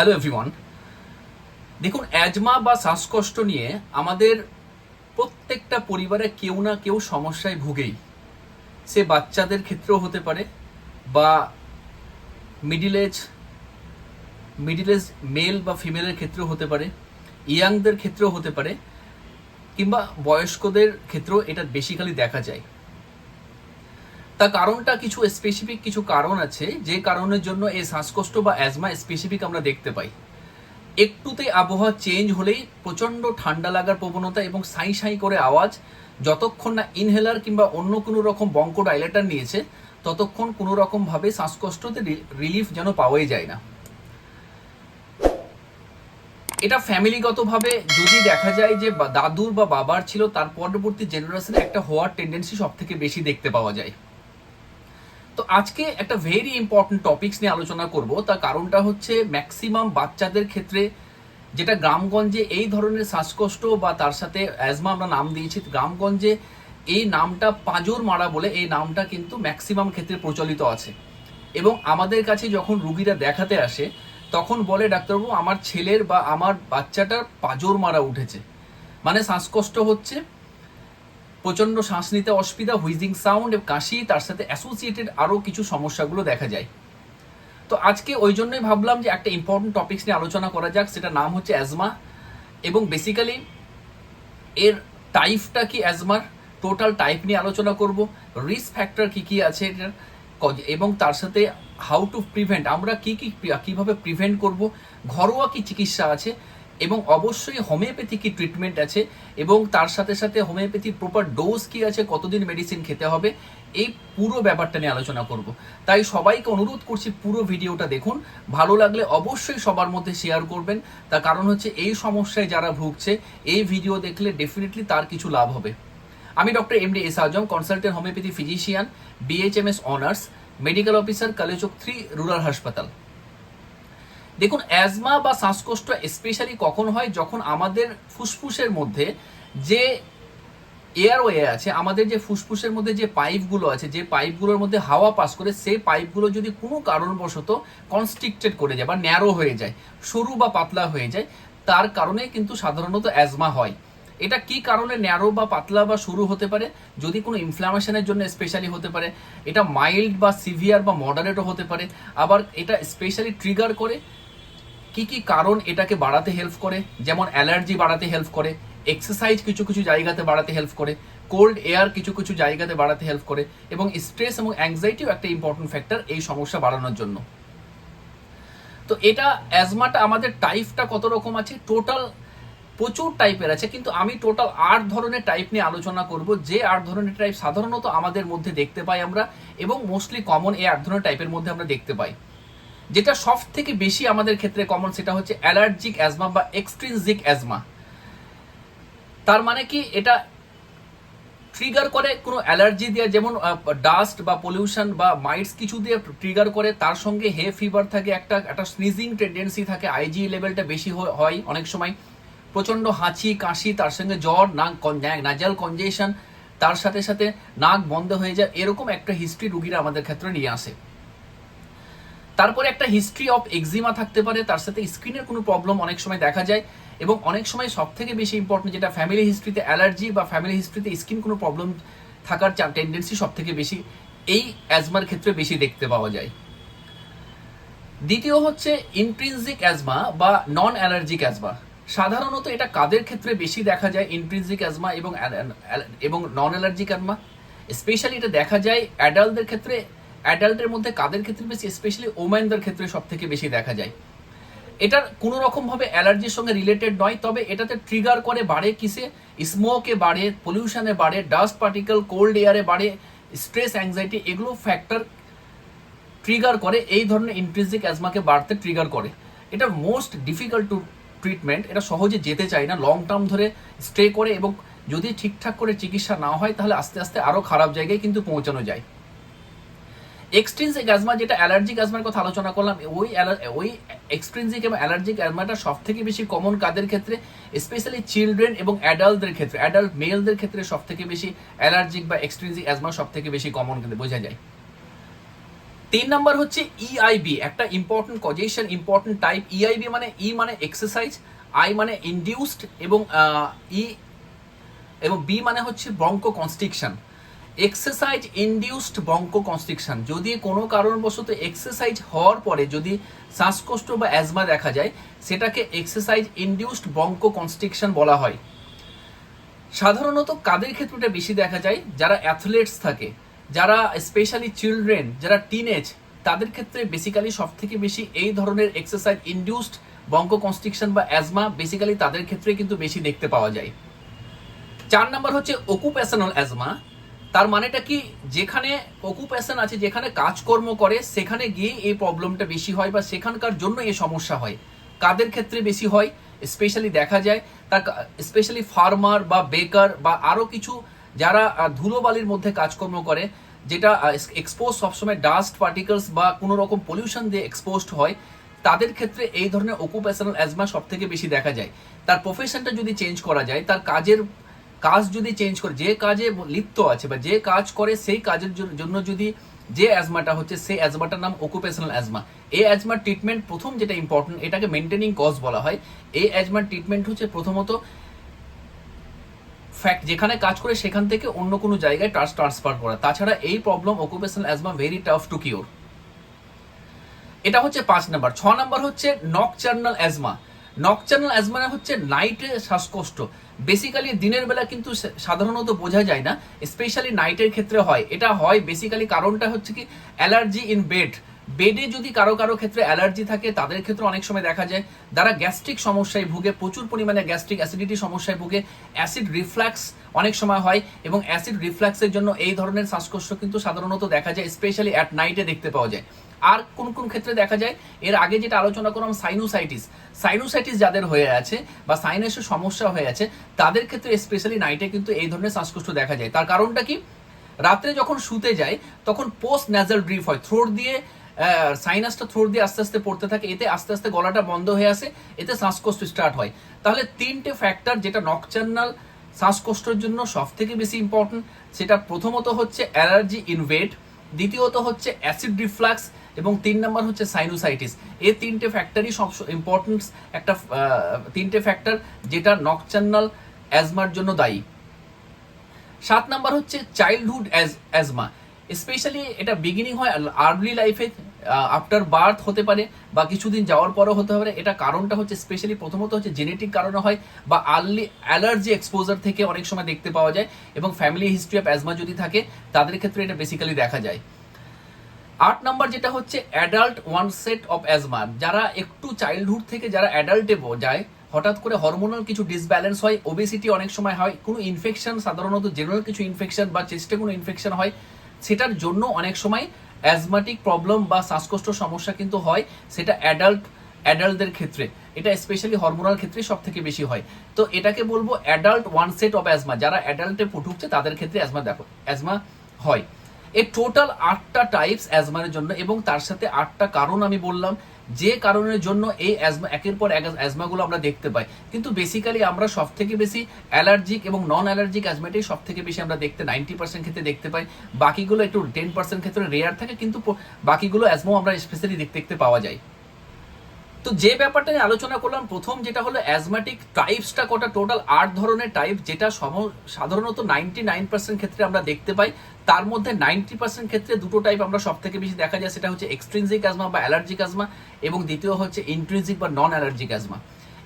Hello everyone দেখুন asthma বা শ্বাসকষ্ট নিয়ে আমাদের প্রত্যেকটা পরিবারে কেউ না কেউ সমস্যায় ভুগেই। সে বাচ্চাদের ক্ষেত্রেও হতে পারে বা middle age middle age male বা ফিমেলের ক্ষেত্রেও হতে পারে ইয়াংদের ক্ষেত্রেও হতে পারে, কিংবা বয়স্কদের ক্ষেত্রেও এটা বেসিক্যালি দেখা যায়। তার কারণটা কিছু স্পেসিফিক কিছু কারণ আছে, যে কারণের জন্য এই শ্বাসকষ্ট বা অ্যাজমা স্পেসিফিক আমরা দেখতে পাই। একটুতে আবহাওয়া চেঞ্জ হলেই প্রচণ্ড ঠান্ডা লাগার প্রবণতা এবং সাই সাই করে আওয়াজ, যতক্ষণ না ইনহেলার কিংবা অন্য কোনো রকম বঙ্ক ডাইলেটার নিয়েছে, ততক্ষণ কোনো রকমভাবে শ্বাসকষ্টতে রিলিফ যেন পাওয়াই যায় না। এটা ফ্যামিলিগতভাবে যদি দেখা যায় যে দাদুর বা বাবার ছিল, তার পরবর্তী জেনারেশনে একটা হওয়ার টেন্ডেন্সি সব থেকে বেশি দেখতে পাওয়া যায়। তো আজকে একটা ভেরি ইম্পর্টেন্ট টপিকস নিয়ে আলোচনা করব। তার কারণটা হচ্ছে ম্যাক্সিমাম বাচ্চাদের ক্ষেত্রে যেটা গ্রামগঞ্জে এই ধরনের শ্বাসকষ্ট বা তার সাথে অ্যাজমা আমরা নাম দিয়েছি, গ্রামগঞ্জে এই নামটা পাঁজর মারা বলে এই নামটা কিন্তু ম্যাক্সিমাম ক্ষেত্রে প্রচলিত আছে। এবং আমাদের কাছে যখন রুগীরা দেখাতে আসে, তখন বলে ডাক্তারবাবু, আমার ছেলের বা আমার বাচ্চাটার পাঁজর মারা উঠেছে। মানে শ্বাসকষ্ট হচ্ছে প্রচণ্ড শ্বাস নিতে অসুবিধা, হুইজিং সাউন্ড কাশি, তার সাথে অ্যাসোসিয়েটেড আরও কিছু সমস্যাগুলো দেখা যায়। তো আজকে ওই জন্যই ভাবলাম যে একটা ইম্পর্টেন্ট টপিক্স নিয়ে আলোচনা করা যাক সেটা নাম হচ্ছে অ্যাজমা এবং বেসিক্যালি এর টাইপটা কি অ্যাজমার টোটাল টাইপ নিয়ে আলোচনা করব। রিস্ক ফ্যাক্টর কি কি আছে এটার? এবং তার সাথে হাউ টু প্রিভেন্ট আমরা কি কি কীভাবে প্রিভেন্ট করব? ঘরোয়া কি চিকিৎসা আছে? এবং অবশ্যই হোমিওপ্যাথি কি ট্রিটমেন্ট আছে এবং তার সাথে সাথে হোমিওপ্যাথি প্রপার ডোজ কি আছে, কতদিন মেডিসিন খেতে হবে, এই পুরো ব্যাপারটা নিয়ে আলোচনা করব। তাই সবাইকে অনুরোধ করছি পুরো ভিডিওটা দেখুন। ভালো লাগলে অবশ্যই সবার মধ্যে শেয়ার করবেন। তার কারণ হচ্ছে এই সমস্যায় যারা ভুগছে, এই ভিডিও দেখলে ডেফিনেটলি তার কিছু লাভ হবে। আমি doctor M D S Azam consultant homeopathy physician BHMS honours medical officer Kaliachak three rural হাসপাতাল। দেখুন অ্যাজমা বা শ্বাসকষ্ট স্পেশালি কখন হয়? যখন আমাদের ফুসফুসের মধ্যে যে এয়ারওয়ে আছে, আমাদের যে ফুসফুসের মধ্যে যে পাইপগুলো আছে, যে পাইপগুলোর মধ্যে হাওয়া পাস করে, সেই পাইপগুলো যদি কোনো কারণবশত কনস্ট্রিক্টেড করে যায় বা ন্যারো হয়ে যায়, সরু বা পাতলা হয়ে যায়, তার কারণে কিন্তু সাধারণত অ্যাজমা হয়। এটা কি কারণে ন্যারো বা পাতলা বা শুরু হতে পারে? যদি কোনো ইনফ্লামেশনের জন্য স্পেশালি হতে পারে, এটা মাইল্ড বা সিভিয়ার বা মডারেটও হতে পারে, আবার এটা স্পেশালি ট্রিগার করে কি কি কারণ এটাকে বাড়াতে হেল্প করে? যেমন অ্যালার্জি বাড়াতে হেল্প করে এক্সারসাইজ কিছু কিছু জায়গাতে বাড়াতে হেল্প করে কোল্ড এয়ার কিছু কিছু জায়গাতে বাড়াতে হেল্প করে, এবং স্ট্রেস এবং অ্যাংজাইটিও একটা ইম্পর্টেন্ট ফ্যাক্টর এই সমস্যা বাড়ানোর জন্য। তো এটা অ্যাজমাটা আমাদের টাইপটা কত রকম আছে? টোটাল প্রচুর টাইপের আছে, কিন্তু আমি টোটাল আট ধরনের টাইপ নিয়ে আলোচনা করব। যে আট ধরনের টাইপ সাধারণত আমাদের মধ্যে দেখতে পাই আমরা, এবং মোস্টলি কমন এই আট ধরনের টাইপের মধ্যে আমরা দেখতে পাই। যেটা সব থেকে বেশি আমাদের ক্ষেত্রে কমন সেটা হচ্ছে অ্যালার্জিক অ্যাজমা বা এক্সট্রিনজিক অ্যাজমা তার মানে কি, এটা ট্রিগার করে কোনো অ্যালার্জি দিয়ে, যেমন ডাস্ট বা পলিউশন বা মাইটস কিছু দিয়ে ট্রিগার করে, তার সঙ্গে হে ফিভার থাকে, একটা একটা স্নিজিং টেন্ডেন্সি থাকে আইজি লেভেলটা বেশি হয়- অনেক সময়। প্রচণ্ড হাঁচি, কাশি, তার সঙ্গে জ্বর, নাক নাজাল কনজেশন তার সাথে সাথে নাক বন্ধ হয়ে যায়, এরকম একটা হিস্ট্রি রুগীরা আমাদের ক্ষেত্রে নিয়ে আসে। তারপরে একটা হিস্ট্রি অফ এক্সিমা থাকতে পারে, তার সাথে স্কিনের কোনো প্রবলেম অনেক সময় দেখা যায়, এবং অনেক সময় সব থেকে বেশি ইম্পর্টেন্ট যেটা ফ্যামিলি হিস্ট্রিতে অ্যালার্জি বা ফ্যামিলি হিস্ট্রিতে স্কিন কোনো প্রবলেম থাকার টেন্ডেন্সি সব থেকে বেশি, এই অ্যাজমার ক্ষেত্রে বেশি দেখতে পাওয়া যায়। দ্বিতীয় হচ্ছে ইন্ট্রিনজিক অ্যাজমা বা নন অ্যালার্জিক অ্যাজমা সাধারণত এটা কাদের ক্ষেত্রে বেশি দেখা যায় ইন্ট্রিনজিক অ্যাজমা এবং এবং নন অ্যালার্জিক অ্যাজমা স্পেশালি এটা দেখা যায় অ্যাডাল্টদের ক্ষেত্রে অ্যাডাল্টের মধ্যে কাদের ক্ষেত্রে বেশি স্পেশালি ওম্যানদের ক্ষেত্রে সব থেকে বেশি দেখা যায়। এটার কোনো রকম ভাবে অ্যালার্জির সঙ্গে রিলেটেড নয়, তবে এটাতে ট্রিগার করে, বাড়ে কিসে? স্মোকে বাড়ে পলিউশনে বাড়ে ডাস্ট পার্টিকেল কোল্ড এয়ারে বাড়ে স্ট্রেস অ্যাংজাইটি এগুলো ফ্যাক্টর ট্রিগার করে, এই ধরনের ইন্ট্রিজিক অ্যাজমাকে বাড়তে ট্রিগার করে। এটা মোস্ট ডিফিকাল্ট টু ট্রিটমেন্ট এটা সহজে যেতে চায় না লং টার্ম ধরে স্টে করে এবং যদি ঠিকঠাক করে চিকিৎসা না হয়, তাহলে আস্তে আস্তে আরও খারাপ জায়গায় কিন্তু পৌঁছানো যায়। এক্সট্রিনজিক অ্যাজমা যেটা অ্যালার্জিক অ্যাজমার কথা আলোচনা করলাম, ওই ওই এক্সট্রিনজিক এবং অ্যালার্জিক অ্যাজমাটা সব থেকে বেশি কমন কাদের ক্ষেত্রে? স্পেশালি চিলড্রেন এবং অ্যাডাল্টদের ক্ষেত্রে। অ্যাডাল্ট মেলদের ক্ষেত্রে সব থেকে বেশি অ্যালার্জিক বা এক্সট্রিনজিক অ্যাজমা সব থেকে বেশি কমন কিন্তু, বোঝা যায়। তিন নাম্বার হচ্ছে ইআইবি একটা important causation important type EIB মানে ই মানে এক্সারসাইজ আই মানে ইনডিউসড এবং ই এবং বি মানে হচ্ছে bronchoconstriction exercise induced bronchoconstriction যদি কোনো কারণবশত এক্সারসাইজ হওয়ার পরে যদি শ্বাসকষ্ট বা অ্যাজমা দেখা যায়, সেটাকে এক্সারসাইজ ইনডিউসড ব্রঙ্কো কনস্ট্রিকশন বলা হয়। সাধারণত কাদের ক্ষেত্রে এটা বেশি দেখা যায়? যারা অ্যাথলেটস থাকে, যারা স্পেশালি চিলড্রেন যারা টিনেজ তাদের ক্ষেত্রে বেসিক্যালি সব থেকে বেশি এই ধরনের এক্সারসাইজ ইনডিউসড বঙ্ক কনস্ট্রিকশন বা অ্যাজমা বেসিক্যালি তাদের ক্ষেত্রে কিন্তু বেশি দেখতে পাওয়া যায়। চার নাম্বার হচ্ছে অকুপেশনাল অ্যাজমা তার মানেটা কি? যেখানে অকুপেশন আছে, যেখানে কাজকর্ম করে, সেখানে গিয়ে এই প্রবলেমটা বেশি হয় বা সেখানকার জন্য এই সমস্যা হয়। কাদের ক্ষেত্রে বেশি হয়? স্পেশালি দেখা যায় তার স্পেশালি ফার্মার বা বেকার বা আরও কিছু যারা ধুলোবালির মধ্যে কাজকর্ম করে, যেটা এক্সপোজ সবসময় ডাস্ট পার্টিকলস বা কোনো রকম পলিউশন দিয়ে এক্সপোজড হয়, তাদের ক্ষেত্রে এই ধরনের অকুপেশনাল অ্যাজমা সব থেকে বেশি দেখা যায়। তার প্রফেশনটা যদি চেঞ্জ করা যায়, তার কাজের কাজ যদি চেঞ্জ করে, যে কাজে লিপ্ত আছে বা যে কাজ করে সেই কাজের জন্য যদি যে অ্যাজমাটা হচ্ছে, সেই অ্যাজমাটার নাম অকুপেশনাল অ্যাজমা এই অ্যাজমার ট্রিটমেন্ট প্রথম যেটা ইম্পর্টেন্ট এটাকে মেনটেনিং কজ বলা হয়। এই অ্যাজমার ট্রিটমেন্ট হচ্ছে প্রথমত ফ্যাক্ট যেখানে কাজ করে সেখান থেকে অন্য কোনো জায়গায় ট্রান্সফার করা। তাছাড়া এই problem occupational asthma very tough to cure এটা হচ্ছে পাঁচ নাম্বার। ছ নাম্বার হচ্ছে নকচার্নাল অ্যাজমা নকচার্নাল অ্যাজমা হচ্ছে নাইটে শ্বাসকষ্ট। বেসিক্যালি দিনের বেলা কিন্তু সাধারণত বোঝা যায় না স্পেশালি নাইটের ক্ষেত্রে হয়। এটা হয় বেসিক্যালি কারণটা হচ্ছে কি অ্যালার্জি ইন বেড বেডে যদি কারও কারও ক্ষেত্রে অ্যালার্জি থাকে, তাদের ক্ষেত্রে অনেক সময় দেখা যায়, যারা গ্যাস্ট্রিক সমস্যায় ভুগে, প্রচুর পরিমাণে গ্যাস্ট্রিক অ্যাসিডিটি সমস্যায় ভুগে অ্যাসিড রিফ্লাক্স অনেক সময় হয় এবং অ্যাসিড রিফ্লাক্সের জন্য এই ধরনের শ্বাসকষ্ট কিন্তু সাধারণত দেখা যায় স্পেশালি অ্যাট নাইটে দেখতে পাওয়া যায়। আর কোন কোন ক্ষেত্রে দেখা যায়, এর আগে যেটা আলোচনা করলাম সাইনোসাইটিস সাইনোসাইটিস যাদের হয়ে আছে বা সাইনাসের সমস্যা হয়ে আছে, তাদের ক্ষেত্রে স্পেশালি নাইটে কিন্তু এই ধরনের শ্বাসকষ্ট দেখা যায়। তার কারণটা কি? রাত্রে যখন শুতে যায় তখন পোস্ট ন্যাজাল ড্রিপ হয়। থ্রোট দিয়ে সাইনাসটা থ্রোট দিয়ে আস্তে আস্তে পড়তে থাকে। এতে আস্তে আস্তে গলাটা বন্ধ হয়ে আসে, এতে শ্বাসকষ্ট স্টার্ট হয়। তাহলে তিনটে ফ্যাক্টর যেটা নকচার্নাল শ্বাসকষ্টের জন্য সব থেকে বেশি ইম্পর্টেন্ট সেটা প্রথমত হচ্ছে অ্যালার্জি ইনভেট দ্বিতীয়ত হচ্ছে অ্যাসিড রিফ্লাক্স এবং তিন নম্বর হচ্ছে সাইনোসাইটিস। এই তিনটে ফ্যাক্টরই সব ইম্পর্টেন্স একটা তিনটে ফ্যাক্টর যেটা নকচার্নাল অ্যাজমার জন্য দায়ী। সাত নাম্বার হচ্ছে চাইল্ডহুড অ্যাজমা স্পেশালি এটা বিগিনিং হয় আর্লি লাইফে আফটার বার্থ হতে পারে বা কিছুদিন যাওয়ার পরও হতে পারে, এটা কারণটা হচ্ছে স্পেশালি প্রথমত হচ্ছে জেনেটিক কারণে হয় বা আর্লি অ্যালার্জি এক্সপোজার থেকে অনেক সময় দেখতে পাওয়া যায় এবং ফ্যামিলি হিস্ট্রি অফ অ্যাজমা যদি থাকে, তাদের ক্ষেত্রে এটা বেসিক্যালি দেখা যায়। আট নাম্বার যেটা হচ্ছে adult onset of asthma যারা একটু চাইল্ডহুড থেকে যারা অ্যাডাল্টে যায়, হঠাৎ করে হরমোনাল কিছু ডিসব্যালেন্স হয় ওবেসিটি অনেক সময় হয়, কোনো ইনফেকশন সাধারণত জেনারেল কিছু ইনফেকশন বা চেস্টে কোনো ইনফেকশন হয়, সেটার জন্য অনেক সময় অ্যাজমাটিক প্রবলেম বা শ্বাসকষ্ট সমস্যা কিন্তু হয়, সেটা অ্যাডাল্ট, অ্যাডাল্টদের ক্ষেত্রে। এটা স্পেশালি হরমোনাল ক্ষেত্রে সব থেকে বেশি হয়। তো এটাকে বলব adult onset of asthma. যারা অ্যাডাল্টে ঢুকছে তাদের ক্ষেত্রে অ্যাজমা দেখো, অ্যাজমা হয়। এই টোটাল আটটা টাইপস অ্যাজমার জন্য এবং তার সাথে আটটা কারণ আমি বললাম। যে কারণের জন্য এই অ্যাজমা একের পর এক অ্যাজমাগুলো আমরা দেখতে পাই। কিন্তু বেসিক্যালি আমরা সব থেকে বেশি অ্যালার্জিক এবং নন অ্যালার্জিক অ্যাজমাটাই সব থেকে বেশি আমরা দেখতে নাইনটি পার্সেন্ট ক্ষেত্রে দেখতে পাই। বাকিগুলো একটু টেন পার্সেন্ট ক্ষেত্রে রেয়ার থাকে, কিন্তু বাকিগুলো অ্যাজমাও আমরা স্পেশালি দেখতে দেখতে পাওয়া যায়। তো যে ব্যাপারটা নিয়ে আলোচনা করলাম, প্রথম যেটা হলো অ্যাজমাটিক টাইপসটা কটা টোটাল আট ধরনের টাইপ যেটা সম সাধারণত নাইনটি নাইন পার্সেন্ট ক্ষেত্রে আমরা দেখতে পাই। তার মধ্যে নাইনটি পার্সেন্ট ক্ষেত্রে দুটো টাইপ আমরা সব থেকে বেশি দেখা যায়, সেটা হচ্ছে এক্সট্রিনজিক অ্যাজমা বা অ্যালার্জিক অ্যাজমা এবং দ্বিতীয় হচ্ছে ইন্ট্রিনজিক বা নন অ্যালার্জিক অ্যাজমা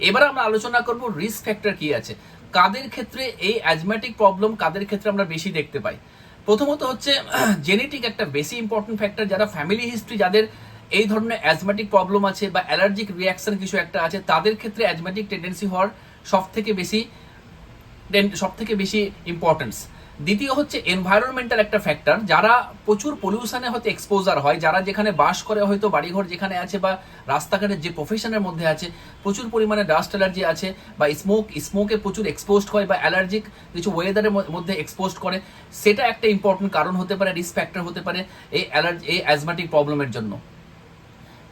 এবার আমরা আলোচনা করব রিস্ক ফ্যাক্টর কি আছে। কাদের ক্ষেত্রে এই অ্যাজমাটিক প্রবলেম কাদের ক্ষেত্রে আমরা বেশি দেখতে পাই? প্রথমত হচ্ছে জেনেটিক একটা বেশি ইম্পর্টেন্ট ফ্যাক্টর যারা ফ্যামিলি হিস্ট্রি যাদের এই ধরনের অ্যাজমেটিক প্রবলেম আছে বা অ্যালার্জিক রিয়াকশন কিছু একটা আছে, তাদের ক্ষেত্রে অ্যাজমেটিক টেন্ডেন্সি হওয়ার সব থেকে বেশি সব থেকে বেশি ইম্পর্টেন্স দ্বিতীয় হচ্ছে এনভায়রনমেন্টাল একটা ফ্যাক্টর যারা প্রচুর পলিউশনে হয়তো এক্সপোজার হয়, যারা যেখানে বাস করে হয়তো বাড়িঘর যেখানে আছে বা রাস্তাঘাটের যে প্রফেশনের মধ্যে আছে, প্রচুর পরিমাণে ডাস্ট অ্যালার্জি আছে বা স্মোক স্মোকে প্রচুর এক্সপোজড হয় বা অ্যালার্জিক কিছু ওয়েদারের মধ্যে এক্সপোজড করে, সেটা একটা ইম্পর্টেন্ট কারণ হতে পারে রিস্ক ফ্যাক্টর হতে পারে এই অ্যালার্জি এই অ্যাজমাটিক প্রবলেমের জন্য।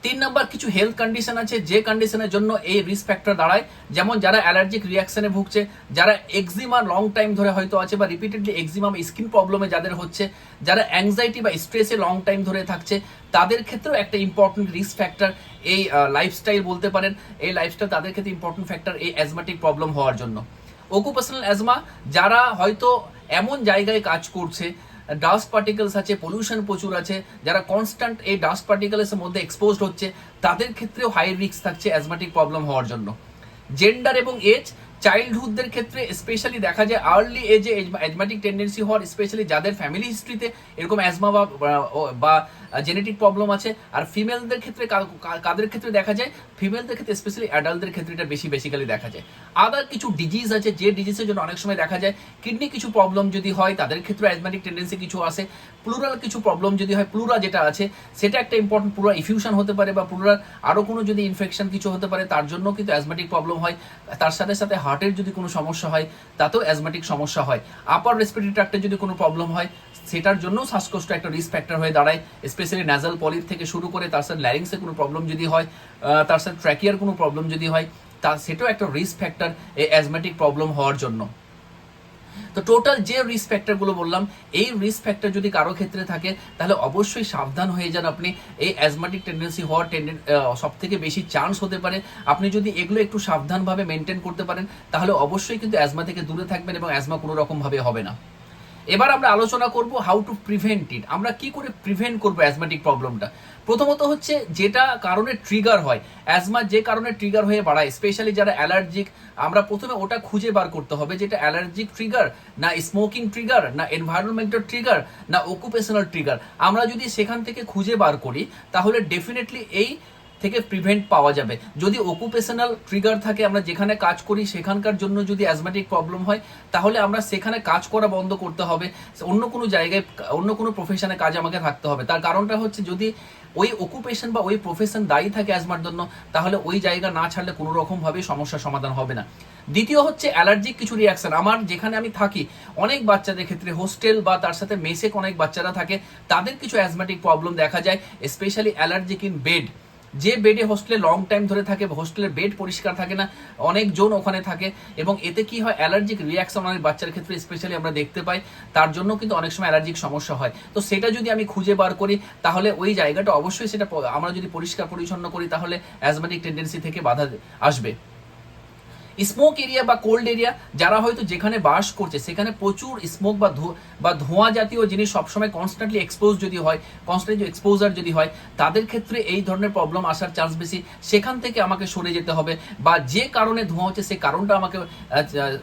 তিন নম্বর কিছু হেলথ কন্ডিশন আছে, যে কন্ডিশনের জন্য এই রিস্ক ফ্যাক্টর দাঁড়ায়। যেমন যারা অ্যালার্জিক রিয়াকশনে ভুগছে, যারা এক্সিমা লং টাইম ধরে হয়তো আছে বা রিপিটেডলি এক্সিমা স্কিন প্রবলেমে যাদের হচ্ছে, যারা অ্যাংজাইটি বা স্ট্রেসে লং টাইম ধরে থাকছে, তাদের ক্ষেত্রেও একটা ইম্পর্টেন্ট রিস্ক ফ্যাক্টর এই লাইফস্টাইল বলতে পারেন। এই লাইফস্টাইল তাদের ক্ষেত্রে ইম্পর্টেন্ট ফ্যাক্টর এই অ্যাজমাটিক প্রবলেম হওয়ার জন্য। অকুপেশনাল অ্যাজমা যারা হয়তো এমন জায়গায় কাজ করছে ডাস্ট পার্টিকেলস আছে পলিউশন প্রচুর আছে, যারা কনস্ট্যান্ট এই ডাস্ট পার্টিকেলসের মধ্যে এক্সপোজড হচ্ছে, তাদের ক্ষেত্রেও হাই রিস্ক থাকছে অ্যাজমাটিক প্রবলেম হওয়ার জন্য। জেন্ডার এবং এজ চাইল্ডহুডদের ক্ষেত্রে স্পেশালি দেখা যায় আর্লি এজে অ্যাজমাটিক টেন্ডেন্সি হওয়ার স্পেশালি যাদের ফ্যামিলি হিস্ট্রিতে এরকম অ্যাজমা বা জেনেটিক প্রবলেম আছে। আর ফিমেলদের ক্ষেত্রে কাদের ক্ষেত্রে দেখা যায়? ফিমেলদের ক্ষেত্রে স্পেশালি অ্যাডাল্টদের ক্ষেত্রে এটা বেশি বেসিক্যালি দেখা যায়। আদার কিছু ডিজিজ আছে, যে ডিজিজের জন্য অনেক সময় দেখা যায় কিডনি কিছু প্রবলেম যদি হয়, তাদের ক্ষেত্রে অ্যাজমাটিক টেন্ডেন্সি কিছু আসে প্লুরাল কিছু প্রবলেম যদি হয় প্লুরা যেটা আছে, সেটা একটা ইম্পর্টেন্ট প্লুরা ইফিউশন হতে পারে বা প্লুরাল আরও কোনো যদি ইনফেকশন কিছু হতে পারে, তার জন্য কিন্তু অ্যাজমাটিক প্রবলেম হয়। তার সাথে সাথে হার্টের যদি কোনো সমস্যা হয়, তাতেও অ্যাজমেটিক সমস্যা হয়। আপার রেসপিরেটরি ট্র্যাক্টে যদি কোনো প্রবলেম হয়, সেটার জন্য শ্বাসকষ্ট একটা রিস্ক ফ্যাক্টর হয়ে দাঁড়ায় স্পেশালি ন্যাজাল পলিপ থেকে শুরু করে তার সাথে ল্যারিংসে কোনো প্রবলেম যদি হয় তার সাথে ট্র্যাকিয়ার কোনো প্রবলেম যদি হয়, তা সেটাও একটা রিস্ক ফ্যাক্টর এই অ্যাজমেটিক প্রবলেম হওয়ার জন্য। তো টোটাল যে রিস্ক ফ্যাক্টরগুলো বললাম, এই রিস্ক ফ্যাক্টর যদি কারও ক্ষেত্রে থাকে, তাহলে অবশ্যই সাবধান হয়ে যান আপনি। এই অ্যাজমাটিক টেন্ডেন্সি হওয়ার টেন্ডেন সব থেকে বেশি চান্স হতে পারে। আপনি যদি এগুলো একটু সাবধানভাবে মেনটেন করতে পারেন, তাহলে অবশ্যই কিন্তু অ্যাজমা থেকে দূরে থাকবেন এবং অ্যাজমা কোনো রকমভাবে হবে না। এবার আমরা আলোচনা করব হাউ টু প্রিভেন্ট ইট আমরা কি করে প্রিভেন্ট করব অ্যাজমেটিক প্রবলেমটা প্রথমত হচ্ছে যেটা কারণে ট্রিগার হয়। অ্যাজমা যে কারণে ট্রিগার হয়ে বাড়ায় স্পেশালি যারা অ্যালার্জিক আমরা প্রথমে ওটা খুঁজে বার করতে হবে যেটা অ্যালার্জিক ট্রিগার না স্মোকিং ট্রিগার না এনভায়রনমেন্টাল ট্রিগার না অকুপেশনাল ট্রিগার আমরা যদি সেখান থেকে খুঁজে বার করি, তাহলে ডেফিনেটলি এই থেকে প্রিভেন্ট পাওয়া যাবে। যদি অকুপেশনাল ট্রিগার থাকে, আমরা যেখানে কাজ করি সেখানকার জন্য যদি অ্যাজমেটিক প্রবলেম হয়, তাহলে আমরা সেখানে কাজ করা বন্ধ করতে হবে। অন্য কোনো জায়গায়, অন্য কোনো প্রফেশনে কাজ আমাকে থাকতে হবে। তার কারণটা হচ্ছে যদি ওই অকুপেশন বা ওই প্রফেশন দায়ী থাকে অ্যাজমার জন্য, তাহলে ওই জায়গা না ছাড়লে কোনো রকমভাবে সমস্যার সমাধান হবে না। দ্বিতীয় হচ্ছে অ্যালার্জিক কিছু রিয়াকশন আমার যেখানে আমি থাকি, অনেক বাচ্চাদের ক্ষেত্রে হোস্টেল বা তার সাথে মেসে অনেক বাচ্চারা থাকে, তাদের কিছু অ্যাজমেটিক প্রবলেম দেখা যায় স্পেশালি অ্যালার্জিক ইন বেড যে বেডে হোস্টেলে লং টাইম ধরে থাকে হোস্টেলের বেড পরিষ্কার থাকে না অনেক অনেকজন ওখানে থাকে এবং এতে কি হয় অ্যালার্জিক রিয়াকশন অনেক বাচ্চার ক্ষেত্রে স্পেশালি আমরা দেখতে পাই, তার জন্য কিন্তু অনেক সময় অ্যালার্জিক সমস্যা হয়। তো সেটা যদি আমি খুঁজে বার করি, তাহলে ওই জায়গাটা অবশ্যই সেটা আমরা যদি পরিষ্কার পরিচ্ছন্ন করি, তাহলে অ্যাজমেটিক টেন্ডেন্সি থেকে বাধা আসবে। স্মোক এরিয়া বা কোল্ড এরিয়া যারা হয়তো যেখানে বাস করছে, সেখানে প্রচুর স্মোক বা বা ধোঁয়া জাতীয় জিনিস সবসময় কনস্ট্যান্টলি এক্সপোজ যদি হয় কনস্ট্যান্টলি এক্সপোজার যদি হয়, তাদের ক্ষেত্রে এই ধরনের প্রবলেম আসার চান্স বেশি। সেখান থেকে আমাকে সরে যেতে হবে, বা যে কারণে ধোঁয়া হচ্ছে সেই কারণটা আমাকে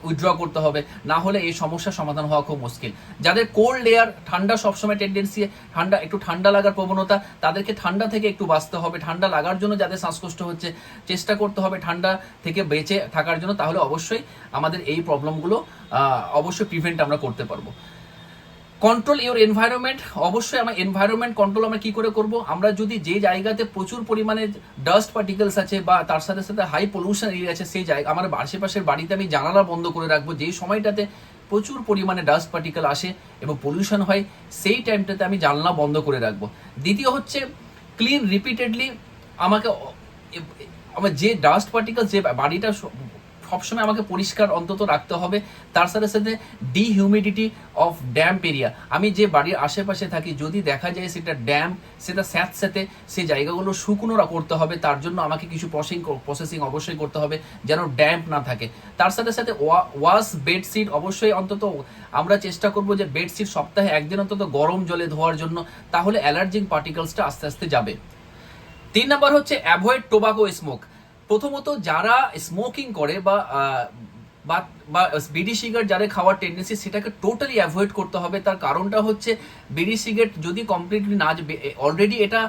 উইথড্র করতে হবে। না হলে এই সমস্যার সমাধান হওয়া খুব মুশকিল। যাদের কোল্ড এয়ার ঠান্ডা সবসময় টেন্ডেন্সি ঠান্ডা, একটু ঠান্ডা লাগার প্রবণতা, তাদেরকে ঠান্ডা থেকে একটু বাঁচতে হবে। ঠান্ডা লাগার জন্য যাদের শ্বাসকষ্ট হচ্ছে, চেষ্টা করতে হবে ঠান্ডা থেকে বেঁচে থাকার জন্য, তাহলে অবশ্যই আমাদের এই প্রবলেমগুলো অবশ্যই প্রিভেন্ট আমরা করতে পারব। কন্ট্রোল ইউর এনভায়রনমেন্ট অবশ্যই আমার এনভায়রনমেন্ট কন্ট্রোল আমরা কি করে করব? আমরা যদি যে জায়গাতে প্রচুর পরিমাণে ডাস্ট পার্টিকেলস আছে বা তার সাথে সাথে হাই পলিউশন এরিয়া আছে, সেই জায়গা, আমার আশেপাশের বাড়িতে আমি জানালা বন্ধ করে রাখব, যেই সময়টাতে প্রচুর পরিমাণে ডাস্ট পার্টিকেল আসে এবং পলিউশন হয়, সেই টাইমটাতে আমি জানলা বন্ধ করে রাখব। দ্বিতীয় হচ্ছে ক্লিন রিপিটেডলি আমাকে আমার যে ডাস্ট পার্টিকেল যে বাড়িটা সবসময় আমাকে পরিষ্কার অন্তত রাখতে হবে। তার সাথে সাথে ডিহিউমিডিটি অফ ড্যাম্প এরিয়া আমি যে বাড়ির আশেপাশে থাকি, যদি দেখা যায় সেটা ড্যাম্প সেটা স্যাঁতস্যাঁতে সেই জায়গাগুলো শুকনো করতে হবে, তার জন্য আমাকে কিছু প্রসেসিং প্রসেসিং অবশ্যই করতে হবে, যেন ড্যাম্প না থাকে। তার সাথে সাথে ওয়াশ বেডশিট অবশ্যই অন্তত আমরা চেষ্টা করব যে বেডশিট সপ্তাহে একদিন অন্তত গরম জলে ধোয়ার জন্য, তাহলে অ্যালার্জিক পার্টিকেলসটা আস্তে আস্তে যাবে। তিন নাম্বার হচ্ছে অ্যাভয়েড টোবাকো স্মোক প্রথমত যারা স্মোকিং করে বা বা বিড়ি সিগারেট যাদের খাওয়ার টেন্ডেন্সি সেটাকে টোটালি অ্যাভয়েড করতে হবে। তার কারণটা হচ্ছে, বিড়ি সিগারেট যদি কমপ্লিটলি না অলরেডি এটা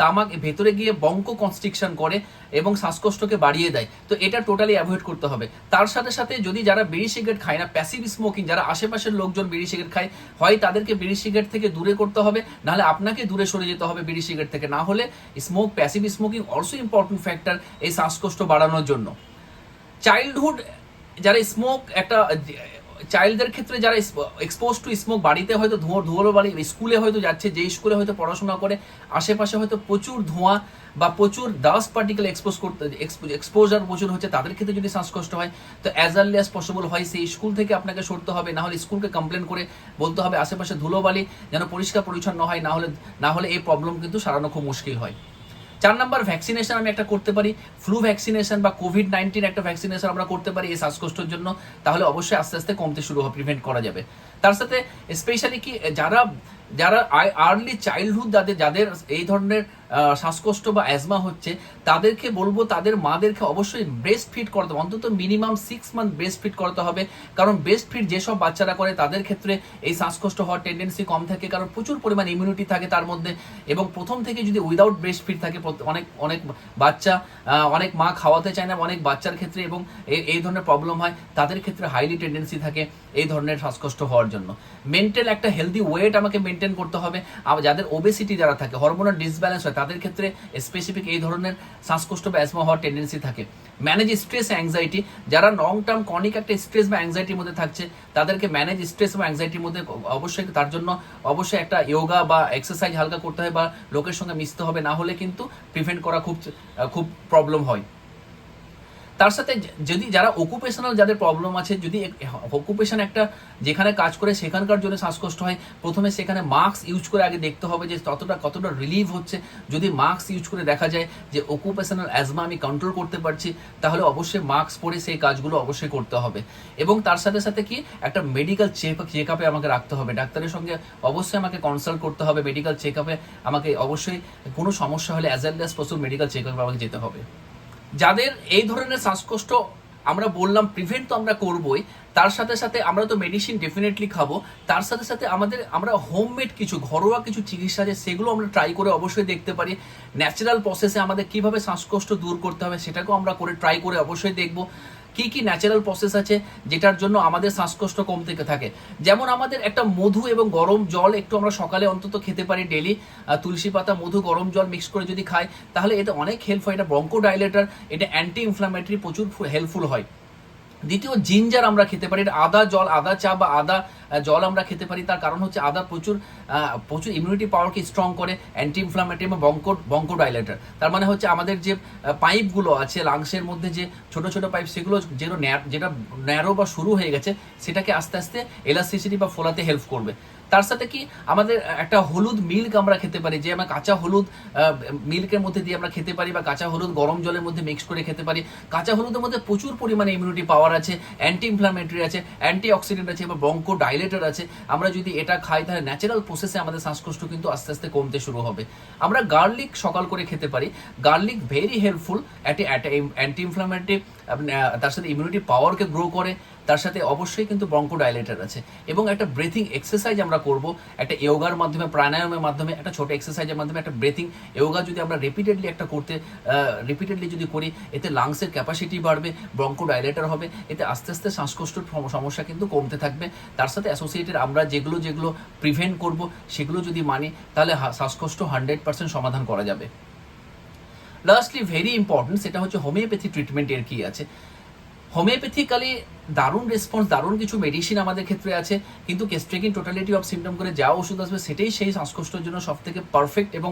তামাক ভেতরে গিয়ে বঙ্ক কনস্ট্রিকশন করে এবং শ্বাসকষ্টকে বাড়িয়ে দেয়, তো এটা টোটালি অ্যাভয়েড করতে হবে। তার সাথে সাথে যদি যারা বিড়ি সিগারেট খায় না প্যাসিভ স্মোকিং যারা আশেপাশের লোকজন বিড়ি সিগারেট খায়, হয় তাদেরকে বিড়ি সিগারেট থেকে দূরে করতে হবে, নাহলে আপনাকে দূরে সরে যেতে হবে বিড়ি সিগারেট থেকে। না হলে smoke passive smoking also important factor এই শ্বাসকষ্ট বাড়ানোর জন্য। চাইল্ডহুড যারা স্মোক একটা চাইল্ডদের ক্ষেত্রে যারা এক্সপোজ টু স্মোক বাড়িতে হয়তো ধোঁয়া, ধুয়োলো বাড়ি স্কুলে হয়তো যাচ্ছে, যেই স্কুলে হয়তো পড়াশোনা করে, আশেপাশে হয়তো প্রচুর ধোঁয়া বা প্রচুর ডাস্ট পার্টিকেল এক্সপোজ করতে এক্সপোজার প্রচুর হচ্ছে, তাদের ক্ষেত্রে যদি শ্বাসকষ্ট হয়, তো অ্যাজ আর্লি অ্যাজ পসিবল হয়, সেই স্কুল থেকে আপনাকে সরতে হবে, না হলে স্কুলকে কমপ্লেন করে বলতে হবে, আশেপাশে ধুলোবালি যেন পরিষ্কার পরিচ্ছন্ন হয়, না হলে না হলে এই প্রবলেম কিন্তু সারানো খুব মুশকিল হয়। চার নম্বর ভ্যাকসিনেশন আমি একটা করতে পারি। ফ্লু ভ্যাকসিনেশন বা কোভিড নাইন্টিন একটা ভ্যাকসিনেশন আমরা করতে পারি এই শ্বাসকষ্টর জন্য। তাহলে অবশ্যই আস্তে আস্তে কমতে শুরু হবে প্রিভেন্ট করা যাবে। তার সাথে স্পেশালি কি, যারা যারা আই আর্লি চাইল্ডহুড যাদের যাদের এই ধরনের শ্বাসকষ্ট বা অ্যাজমা হচ্ছে, তাদেরকে বলব তাদের মাদেরকে অবশ্যই ব্রেস্ট ফিট করতে হবে। অন্তত minimum six month breast feed করতে হবে। কারণ ব্রেস্ট ফিট যেসব বাচ্চারা করে, তাদের ক্ষেত্রে এই শ্বাসকষ্ট হওয়ার টেন্ডেন্সি কম থাকে, কারণ প্রচুর পরিমাণ ইমিউনিটি থাকে তার মধ্যে। এবং প্রথম থেকে যদি উইদাউট ব্রেস্ট ফিট থাকে অনেক অনেক বাচ্চা অনেক মা খাওয়াতে চায় না, অনেক বাচ্চার ক্ষেত্রে এবং এই- ধরনের প্রবলেম হয়, তাদের ক্ষেত্রে হাইলি টেন্ডেন্সি থাকে এই ধরনের শ্বাসকষ্ট হওয়ার জন্য। মেন্টাল একটা হেলদি ওয়েট আমাকে করতে হবে। আর যাদের ওবেসিটি যারা থাকে হরমোনাল ডিসব্যালেন্স হয়, তাদের ক্ষেত্রে স্পেসিফিক এই ধরনের শ্বাসকষ্ট বা অ্যাসমা হওয়ার টেন্ডেন্সি থাকে। ম্যানেজ স্ট্রেস অ্যাংজাইটি যারা লং টার্ম কনিক একটা স্ট্রেস বা অ্যাংজাইটির মধ্যে থাকছে, তাদেরকে ম্যানেজ স্ট্রেস বা অ্যাংজাইটির মধ্যে অবশ্যই তার জন্য অবশ্যই একটা যোগা বা এক্সারসাইজ হালকা করতে হবে বা লোকের সঙ্গে মিশতে হবে, না হলে কিন্তু প্রিভেন্ট করা খুব খুব প্রবলেম হয়। তার সাথে যদি যারা অকুপেশনাল যাদের প্রবলেম আছে, যদি অকুপেশন একটা যেখানে কাজ করে সেখানকার জন্য শ্বাসকষ্ট হয়, প্রথমে সেখানে মাস্ক ইউজ করে আগে দেখতে হবে যে ততটা, কতটা রিলিভ হচ্ছে। যদি মাস্ক ইউজ করে দেখা যায় যে অকুপেশনাল অ্যাজমা আমি কন্ট্রোল করতে পারছি, তাহলে অবশ্যই মাস্ক পরে সেই কাজগুলো অবশ্যই করতে হবে। এবং তার সাথে সাথে কি, একটা মেডিকেল চেক চেক আপে আমাকে রাখতে হবে। ডাক্তারের সঙ্গে অবশ্যই আমাকে কনসাল্ট করতে হবে। মেডিকেল চেক আপে আমাকে অবশ্যই কোনো সমস্যা হলে as well as medical check আপে আমাকে যেতে হবে। যাদের এই ধরনের শ্বাসকষ্ট আমরা বললাম প্রিভেন্ট তো আমরা করবই, তার সাথে সাথে আমরা তো মেডিসিন ডেফিনেটলি খাব, তার সাথে সাথে আমাদের, আমরা হোমমেড কিছু ঘরোয়া কিছু চিকিৎসা আছে সেগুলো আমরা ট্রাই করে অবশ্যই দেখতে পারি। ন্যাচারাল প্রসেসে আমাদের কীভাবে শ্বাসকষ্ট দূর করতে হবে সেটাকেও আমরা করে ট্রাই করে অবশ্যই দেখব। কি কি ন্যাচারাল প্রসেস আছে যেটার জন্য আমাদের শ্বাসকষ্ট কম থেকে থাকে? যেমন আমাদের একটা মধু এবং গরম জল একটু আমরা সকালে অন্তত খেতে পারি ডেলি তুলসী পাতা, মধু, গরম জল মিক্স করে যদি খাই, তাহলে এতে অনেক হেল্প হয়। এটা ব্রঙ্কো ডাইলেটার এটা অ্যান্টি ইনফ্লামেটরি প্রচুর হেল্পফুল হয়। দ্বিতীয়, জিঞ্জার আমরা খেতে পারি, আদা জল, আদা চা বা আদা জল আমরা খেতে পারি। তার কারণ হচ্ছে আদা প্রচুর প্রচুর ইমিউনিটি পাওয়ারকে স্ট্রং করে অ্যান্টি ইনফ্লামেটরি এবং বঙ্ক বঙ্কো ডাইলেটার তার মানে হচ্ছে আমাদের যে পাইপগুলো আছে লাংসের মধ্যে যে ছোট ছোট পাইপ সেগুলো যেটা যেটা ন্যারো বা শুরু হয়ে গেছে, সেটাকে আস্তে আস্তে এলাস্টিসিটি বা ফোলাতে হেল্প করবে। তার সাথে কি আমাদের একটা হলুদ মিল্ক আমরা খেতে পারি, যে আমরা কাঁচা হলুদ মিল্কের মধ্যে দিয়ে আমরা খেতে পারি বা কাঁচা হলুদ গরম জলের মধ্যে মিক্স করে খেতে পারি। কাঁচা হলুদের মধ্যে প্রচুর পরিমাণে ইমিউনিটি পাওয়ার আছে অ্যান্টি ইনফ্লামেটরি আছে অ্যান্টি অক্সিডেন্ট আছে বা বঙ্কো ডাইলেটার আছে। আমরা যদি এটা খাই, তাহলে ন্যাচারাল প্রসেসে আমাদের শ্বাসকষ্ট কিন্তু আস্তে আস্তে কমতে শুরু হবে। আমরা গার্লিক সকাল করে খেতে পারি। Garlic very helpful anti inflammatory তার সাথে ইমিউনিটি পাওয়ারকে গ্রো করে। তার সাথে অবশ্যই কিন্তু ব্রঙ্কো ডাইলেটার আছে। এবং একটা ব্রেথিং এক্সারসাইজ আমরা করব, একটা ইয়োগার মাধ্যমে, প্রাণায়ামের মাধ্যমে, একটা ছোট এক্সারসাইজের মাধ্যমে, একটা ব্রেথিং ইয়োগা যদি আমরা রিপিটেডলি একটা করতে রিপিটেডলি যদি করি, এতে লাংসের ক্যাপাসিটি বাড়বে ব্রঙ্কো ডাইলেটার হবে, এতে আস্তে আস্তে শ্বাসকষ্টর সম- সমস্যা কিন্তু কমতে থাকবে। তার সাথে অ্যাসোসিয়েটেড আমরা যেগুলো যেগুলো প্রিভেন্ট করব, সেগুলো যদি মানি, তাহলে শ্বাসকষ্ট হান্ড্রেড পার্সেন্ট সমাধান করা যাবে। লাস্টলি ভেরি ইম্পর্টেন্ট সেটা হচ্ছে হোমিওপ্যাথি ট্রিটমেন্টের কী আছে? হোমিওপ্যাথিক্যালি দারুণ রেসপন্স দারুণ কিছু মেডিসিন আমাদের ক্ষেত্রে আছে, কিন্তু কেস্ট্রেকিন টোটালিটি অফ সিমটম করে যা ওষুধ আসবে, সেটাই সেই শ্বাসকষ্টের জন্য সব থেকে পারফেক্ট এবং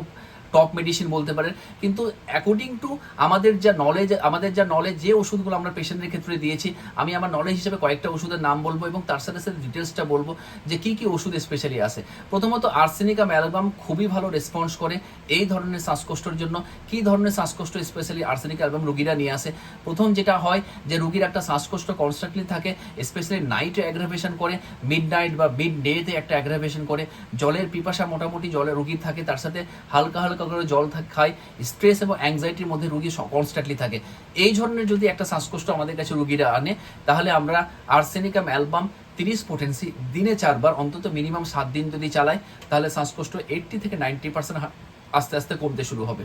টপ মেডিসিন বলতে পারেন। কিন্তু অ্যাকর্ডিং টু আমাদের যা নলেজ আমাদের যা নলেজ যে ওষুধগুলো আমরা পেশেন্টের ক্ষেত্রে দিয়েছি, আমি আমার নলেজ হিসেবে কয়েকটা ওষুধের নাম বলব এবং তার সাথে সাথে ডিটেলসটা বলব যে কি কি ওষুধ স্পেশালি আছে। প্রথমত আর্সেনিকা ম্যালবাম খুবই ভালো রেসপন্স করে এই ধরনের শ্বাসকষ্টর জন্য। কি ধরনের শ্বাসকষ্ট স্পেশালি আর্সেনিক অ্যালবাম রুগীরা নিয়ে আসে? প্রথম যেটা হয় যে রুগীর একটা শ্বাসকষ্ট কনস্ট্যান্টলি থাকে স্পেশালি নাইটে অ্যাগ্রাভেশন করে মিড নাইট বা মিড ডেতে একটা অ্যাগ্রাভেশন করে। জলের পিপাসা মোটামুটি জলে রুগীর থাকে, তার সাথে হালকা হালকা করে জল খায় স্ট্রেস এবং অ্যাংজাইটির মধ্যে রুগী কনস্ট্যান্টলি থাকে। এই ধরনের যদি একটা শ্বাসকষ্ট আমাদের কাছে রুগীরা আনে, তাহলে আমরা আর্সেনিকাম অ্যালবাম তিরিশ পোটেন্সি দিনে চারবার, অন্তত মিনিমাম সাত দিন যদি চালায় তাহলে শ্বাসকষ্ট এইটটি থেকে নাইনটি পার্সেন্ট আস্তে আস্তে কমতে শুরু হবে।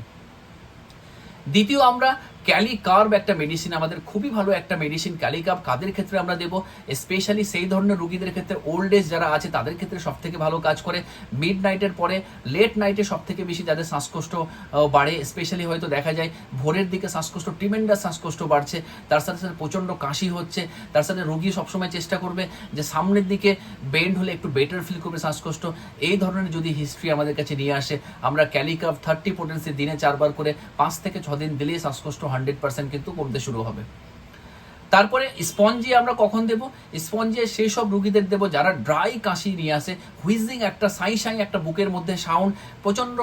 দ্বিতীয়, আমরা ক্যালিকার্ব একটা মেডিসিন আমাদের খুবই ভালো একটা মেডিসিন ক্যালিকার্ব কাদের ক্ষেত্রে আমরা দেবো? স্পেশালি সেই ধরনের রুগীদের ক্ষেত্রে ওল্ড এজ যারা আছে, তাদের ক্ষেত্রে সব থেকে ভালো কাজ করে। মিড নাইটের পরে লেট নাইটে সব থেকে বেশি যাদের শ্বাসকষ্ট বাড়ে স্পেশালি হয়তো দেখা যায় ভোরের দিকে শ্বাসকষ্ট ট্রিমেন্ডাস শ্বাসকষ্ট বাড়ছে। তার সাথে সাথে প্রচণ্ড কাশি হচ্ছে। তার সাথে রুগী সবসময় চেষ্টা করবে যে সামনের দিকে বেন্ড হলে একটু বেটার ফিল করবে শ্বাসকষ্ট। এই ধরনের যদি হিস্ট্রি আমাদের কাছে নিয়ে আসে, আমরা ক্যালিকাপ থার্টি পোটেন্সি দিনে চারবার করে পাঁচ থেকে ছ দিন দিলেই শ্বাসকষ্ট হান্ড্রেড পার্সেন্ট কিন্তু কমতে শুরু হবে। তারপরে স্পঞ্জি আমরা কখন দেব? স্পঞ্জে সেই সব রুগীদের দেব যারা ড্রাই কাশি নিয়ে আসে, হুইজিং একটা, সাই সাই একটা বুকের মধ্যে সাউন্ড, প্রচণ্ড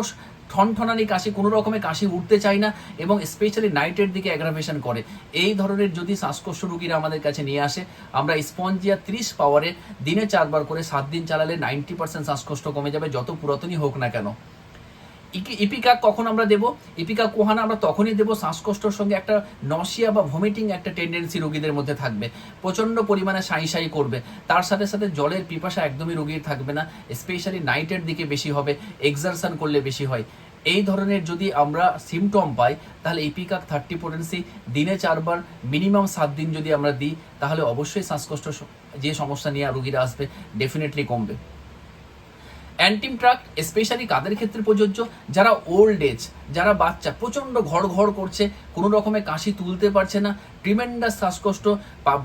ঠনঠনানি কাশি, কোনো রকমের কাশি উঠতে চায় না এবং স্পেশালি নাইটের দিকে অ্যাগ্রাভেশন করে। এই ধরনের যদি শ্বাসকষ্ট রুগীরা আমাদের কাছে নিয়ে আসে, আমরা স্পঞ্জিয়া ত্রিশ পাওয়ারে দিনে চারবার করে সাত দিন চালালে নাইনটি পার্সেন্ট শ্বাসকষ্ট কমে যাবে, যত পুরাতনই হোক না কেন। ইপিকা কখন আমরা দেব? ইপিকা কোহানা আমরা তখনই দেব, শ্বাসকষ্টর সঙ্গে একটা নসিয়া বা ভমিটিং একটা টেন্ডেন্সি রোগীদের মধ্যে থাকবে। প্রচণ্ড পরিমাণে সাই সাই করবে। তার সাথে সাথে জলের পিপাসা একদমই রোগীর থাকবে না স্পেশালি নাইটের দিকে বেশি হবে এক্সারশন করলে বেশি হয়। এই ধরনের যদি আমরা সিমটম পাই, তাহলে ইপিকাক থার্টি পোটেন্সি দিনে চারবার মিনিমাম সাত দিন যদি আমরা দিই, তাহলে অবশ্যই শ্বাসকষ্ট যে সমস্যা নিয়ে রুগীরা আসবে ডেফিনেটলি কমবে। অ্যান্টিম ট্রাক স্পেশালি কাদের ক্ষেত্রে প্রযোজ্য? যারা ওল্ড এজ যারা বাচ্চা, প্রচণ্ড ঘর ঘর করছে, কোনো রকমের কাশি তুলতে পারছে না ট্রিমেন্ডাস শ্বাসকষ্ট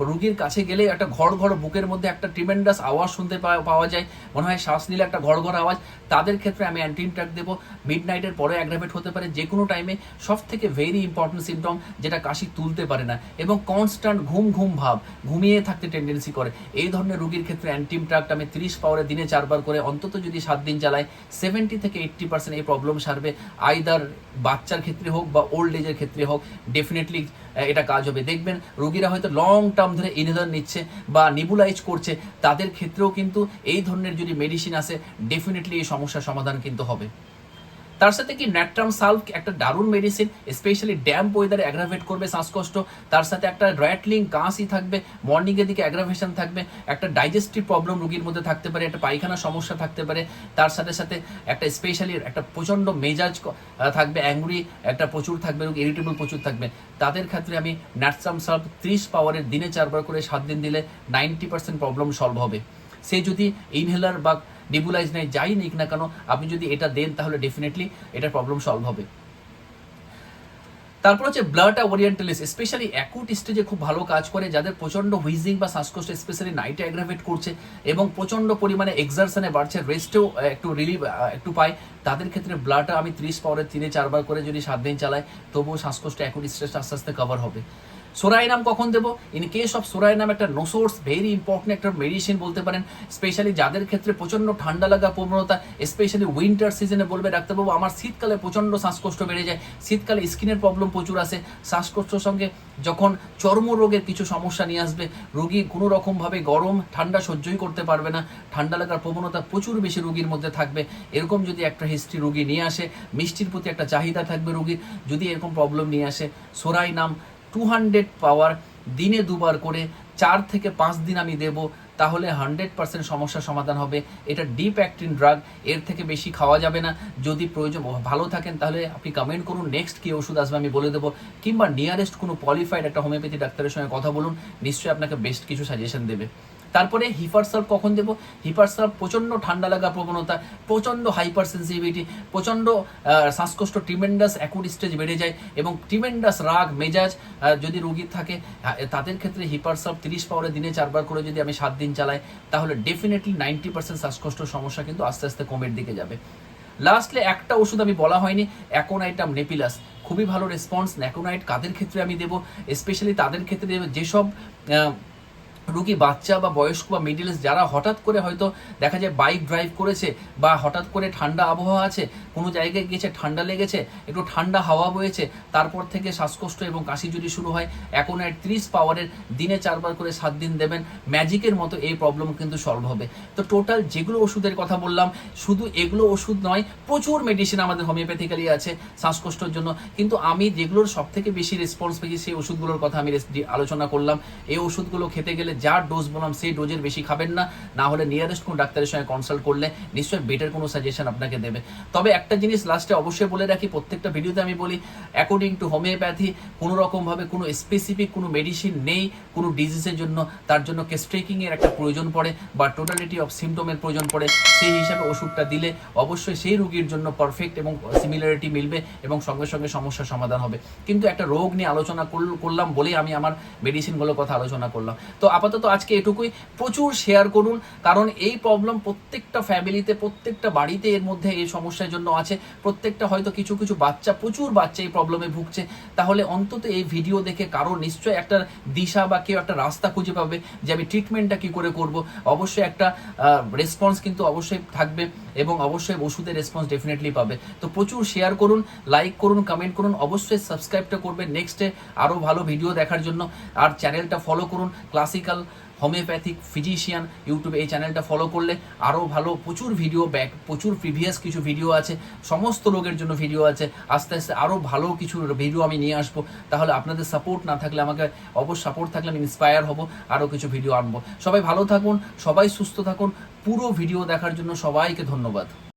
রুগীর কাছে গেলে একটা ঘর ঘর বুকের মধ্যে একটা ট্রিমেন্ডাস আওয়াজ শুনতে পাওয়া যায়, মনে হয় শ্বাস নিলে একটা ঘর ঘর আওয়াজ, তাদের ক্ষেত্রে আমি অ্যান্টিম ট্রাক দেবো মিড নাইটের পরে অ্যাগ্রাভেট হতে পারে যে কোনো টাইমে সব থেকে ভেরি ইম্পর্টেন্ট সিমটম যেটা কাশি তুলতে পারে না, এবং কনস্ট্যান্ট ঘুম ঘুম ভাব, ঘুমিয়ে থাকতে টেন্ডেন্সি করে। এই ধরনের রুগীর ক্ষেত্রে অ্যান্টিম ট্রাক্ট আমি তিরিশ পাওয়ারে দিনে চারবার করে, অন্তত যদি সাত দিন চালাই সেভেন্টি থেকে এইট্টি পার্সেন্ট এই প্রবলেম সারবে আইদার বাচ্চার ক্ষেত্রে হোক বা ওল্ড এজের ক্ষেত্রে হোক ডেফিনেটলি এটা কাজ হবে। দেখবেন, রোগীরা হয়তো লং টার্ম ধরে ইনহেলার নিচ্ছে বা নিবুলাইজ করছে, তাদের ক্ষেত্রেও কিন্তু এই ধরনের যদি মেডিসিন আসে ডেফিনেটলি এই সমস্যার সমাধান কিন্তু হবে। তার সাথে কি ন্যাট্রাম সালভ একটা দারুণ মেডিসিন স্পেশালি ড্যাম্প ওয়েদারে অ্যাগ্রাভেট করবে শ্বাসকষ্ট, তার সাথে একটা র্যাটলিং কাশি থাকবে মর্নিং এর দিকে অ্যাগ্রাভেশন থাকবে, একটা ডাইজেস্টিভ প্রবলেম রুগীর মধ্যে থাকতে পারে, একটা পায়খানার সমস্যা থাকতে পারে, তার সাথে সাথে একটা স্পেশালি একটা প্রচণ্ড মেজাজ থাকবে অ্যাংরি একটা প্রচুর থাকবে, রোগ ইরিটেবল প্রচুর থাকবে। তাদের ক্ষেত্রে আমি ন্যাট্রাম সালভ ত্রিশ পাওয়ারের দিনে চারবার করে সাত দিন দিলে নাইনটি পার্সেন্ট প্রবলেম সলভ হবে। সে যদি ইনহেলার বা নেবুলাইজ নেয় যাই নিক না কেন, আপনি যদি এটা দেন তাহলে ডেফিনেটলি এটা প্রবলেম সলভ হবে। তারপর হচ্ছে ব্লাডটা ওরিয়েন্টালিস স্পেশালি অ্যাকুট স্টেজে খুব ভালো কাজ করে, যাদের প্রচণ্ড হুইজিং বা শ্বাসকষ্ট স্পেশালি নাইটে অ্যাগ্রাভেট করছে এবং প্রচণ্ড পরিমাণে এক্সারশনে বাড়ছে রেস্টেও একটু রিলিভ একটু পায়। তাদের ক্ষেত্রে ব্লাডটা আমি ত্রিশ পাওয়ারে তিনে চারবার করে যদি সাত দিন চালাই, তবুও শ্বাসকষ্ট অ্যাকুট স্টেজ আস্তে আস্তে কভার হবে। সোরাইনাম কখন দেবো? ইন কেস অফ সোরাইনাম একটা নোসোর্স ভেরি ইম্পর্টেন্ট একটা মেডিসিন বলতে পারেন স্পেশালি যাদের ক্ষেত্রে প্রচণ্ড ঠান্ডা লাগা, প্রবণতা স্পেশালি উইন্টার সিজনে বলবে ডাক্তারবাবু, আমার শীতকালে প্রচণ্ড শ্বাসকষ্ট বেড়ে যায়। শীতকালে স্কিনের প্রবলেম প্রচুর আসে শ্বাসকষ্টর সঙ্গে যখন চর্মরোগের কিছু সমস্যা নিয়ে আসবে, রোগী কোনো রকমভাবে গরম, ঠান্ডা সহ্যই করতে পারবে না। ঠান্ডা লাগার প্রবণতা প্রচুর বেশি রোগীর মধ্যে থাকবে। এরকম যদি একটা হিস্ট্রি রোগী নিয়ে আসে, মিষ্টির প্রতি একটা চাহিদা থাকবে রোগীর। যদি এরকম প্রবলেম নিয়ে আসে, সোরাই নাম টু হান্ড্রেড পাওয়ার দিনে দুবার করে চার থেকে পাঁচ দিন আমি দেব, তাহলে হান্ড্রেড পার্সেন্ট সমস্যার সমাধান হবে। এটা ডিপ অ্যাক্টিন ড্রাগ এর থেকে বেশি খাওয়া যাবে না। যদি প্রয়োজন ভালো থাকেন, তাহলে আপনি কমেন্ট করুন নেক্সট কি ওষুধ আসবে আমি বলে দেবো। কিংবা নিয়ারেস্ট কোনো কোয়ালিফাইড একটা হোমিওপ্যাথি ডাক্তারের সঙ্গে কথা বলুন, নিশ্চয়ই আপনাকে বেস্ট কিছু সাজেশন দেবে। তারপরে হিপার সার্ভ কখন দেবো? হিপার সার্ভ প্রচণ্ড ঠান্ডা লাগা প্রবণতা প্রচণ্ড হাইপার সেন্সিটিভিটি প্রচণ্ড শ্বাসকষ্ট ট্রিমেন্ডাস অ্যাকুট স্টেজ বেড়ে যায় এবং ট্রিমেন্ডাস রাগ মেজাজ যদি রোগীর থাকে আহ, তাদের ক্ষেত্রে হিপার সার্ভ তিরিশ পাওয়ারে দিনে চারবার করে যদি আমি সাত দিন চালাই তাহলে ডেফিনেটলি নাইনটি পার্সেন্ট শ্বাসকষ্ট সমস্যা কিন্তু আস্তে আস্তে কমের দিকে যাবে। লাস্টলে একটা ওষুধ আমি বলা হয়নি অ্যাকোনাইটাম নেপিলাস। খুবই ভালো রেসপন্স ন্যাকোনাইট কাদের ক্ষেত্রে আমি দেবো? স্পেশালি তাদের ক্ষেত্রে যেসব রুগী, বাচ্চা বা বয়স্ক বা মিডিল এজ যারা হঠাৎ করে হয়তো দেখা যায় বাইক ড্রাইভ করেছে বা হঠাৎ করে ঠান্ডা আবহাওয়া আছে, কোনো জায়গায় গিয়েছে, ঠান্ডা লেগেছে, একটু ঠান্ডা হাওয়া বয়েছে, তারপর থেকে শ্বাসকষ্ট এবং কাশি যদি শুরু হয়, এখন এক ত্রিশ পাওয়ারের দিনে চারবার করে সাত দিন দেবেন। ম্যাজিকের মতো এই প্রবলেম কিন্তু সলভ হবে। তো টোটাল যেগুলো ওষুধের কথা বললাম, শুধু এগুলো ওষুধ নয়, প্রচুর মেডিসিন আমাদের হোমিওপ্যাথিক্যালি আছে শ্বাসকষ্টর জন্য। কিন্তু আমি যেগুলোর সব থেকে বেশি রেসপন্স পেয়েছি, সেই ওষুধগুলোর কথা আমি আলোচনা করলাম, এই ওষুধগুলো খেতে গেলে গেলে যা ডোজ বললাম, সেই ডোজের বেশি খাবেন না। না হলে নিয়ারেস্ট কোনো ডাক্তারের সঙ্গে কনসাল্ট করলে নিশ্চয়ই বেটার কোনো সাজেশন আপনাকে দেবে। তবে একটা জিনিস লাস্টে অবশ্যই বলে রাখি, প্রত্যেকটা ভিডিওতে আমি বলি অ্যাকর্ডিং টু হোমিওপ্যাথি কোনো রকমভাবে কোনো স্পেসিফিক কোনো মেডিসিন নেই কোনো ডিজিজের জন্য। তার জন্য কেস্ট্রেকিং এর একটা প্রয়োজন পড়ে বা টোটালিটি অফ সিমটমের প্রয়োজন পড়ে। সেই হিসাবে ওষুধটা দিলে অবশ্যই সেই রোগীর জন্য পারফেক্ট এবং সিমিলারিটি মিলবে এবং সঙ্গে সঙ্গে সমস্যার সমাধান হবে। কিন্তু একটা রোগ নিয়ে আলোচনা করল- করলাম বলেই আমি আমার মেডিসিনগুলোর কথা আলোচনা করলাম। তো আপাতত আজকে এটুকুই। প্রচুর শেয়ার করুন, কারণ এই প্রবলেম প্রত্যেকটা ফ্যামিলিতে প্রত্যেকটা বাড়িতে এর মধ্যে এই সমস্যার জন্য আছে। প্রত্যেকটা হয়তো কিছু কিছু বাচ্চা, প্রচুর বাচ্চা এই প্রবলেমে ভুগছে। তাহলে অন্তত এই ভিডিও দেখে কারও নিশ্চয় একটা দিশা বা কেউ একটা রাস্তা খুঁজে পাবে যে আমি ট্রিটমেন্টটা কী করে করব। অবশ্যই একটা রেসপন্স কিন্তু অবশ্যই থাকবে। এবং অবশ্যই ওষুধের রেসপন্স ডেফিনেটলি পাবে। তো প্রচুর শেয়ার করুন লাইক করুন কমেন্ট করুন, অবশ্যই সাবস্ক্রাইবটা করবেন নেক্সটে আরও ভালো ভিডিও দেখার জন্য। আর চ্যানেলটা ফলো করুন ক্লাসিক্যাল হোমিওপ্যাথিক ফিজিশিয়ান ইউটিউবে এই চ্যানেলটা ফলো করলে আরও ভালো প্রচুর ভিডিও ব্যাক প্রচুর প্রিভিয়াস কিছু ভিডিও আছে, সমস্ত রোগের জন্য ভিডিও আছে। আস্তে আস্তে আরও ভালো কিছু ভিডিও আমি নিয়ে আসব। তাহলে আপনাদের সাপোর্ট না থাকলে আমাকে অবশ্য সাপোর্ট থাকলে আমি ইন্সপায়ার হব আরও কিছু ভিডিও আনব। সবাই ভালো থাকুন, সবাই সুস্থ থাকুন পুরো ভিডিও দেখার জন্য সবাইকে ধন্যবাদ।